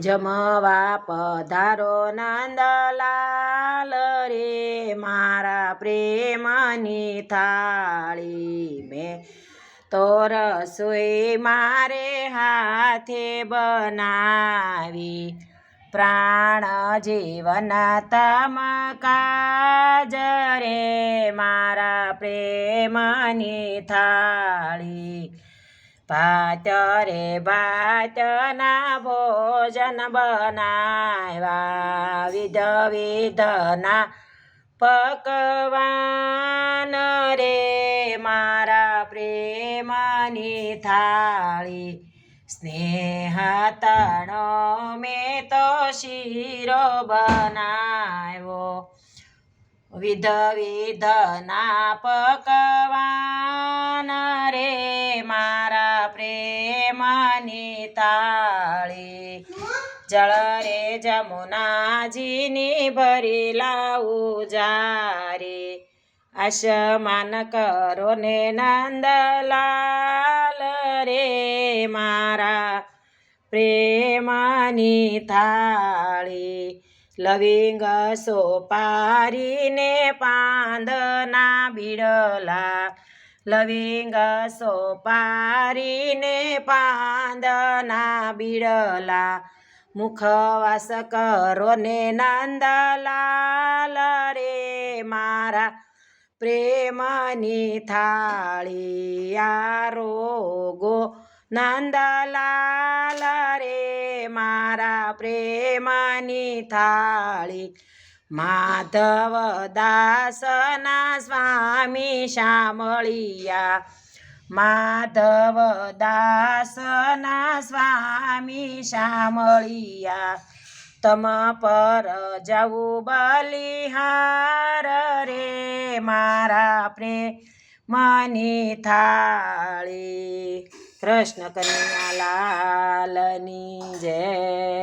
જમવા પધારો નંદલાલ રે, મારા પ્રેમની થાળી મેં તો રસોઈ મારે હાથે બનાવી. પ્રાણ જીવન તમ કાજ રે, મારા પ્રેમની થાળી ભાત રે ભાતના ભોજન બનાવ્યા. વિધ વિધના પકવાન રે મારા પ્રેમની થાળી. સ્નેહ તણો મેં તો શીરો બનાવ્યો. વિધ વિધના પકવાન રે મારા પ્રેમની તાળી જળ રે જમુનાજીની ભરી લાવું જારે આશમાન કરો ને નંદલાલ રે મારા પ્રેમની થાળી લવિંગ સોપારીને પાંદના બીડલા લવિંગ સોપારીને પાંદના બીડલા. મુખવાસ કરો ને નંદલાલ રે મારા પ્રેમની થાળી આરોગો નંદલાલ રે મારા પ્રેમની થાળી માધવ દાસના સ્વામી શામળિયા. માધવ દાસના સ્વામી શામળિયા. તમ પર જવું બલિહાર રે મારા પ્રેમની થાળી. કૃષ્ણ કન્યા લાલની જય.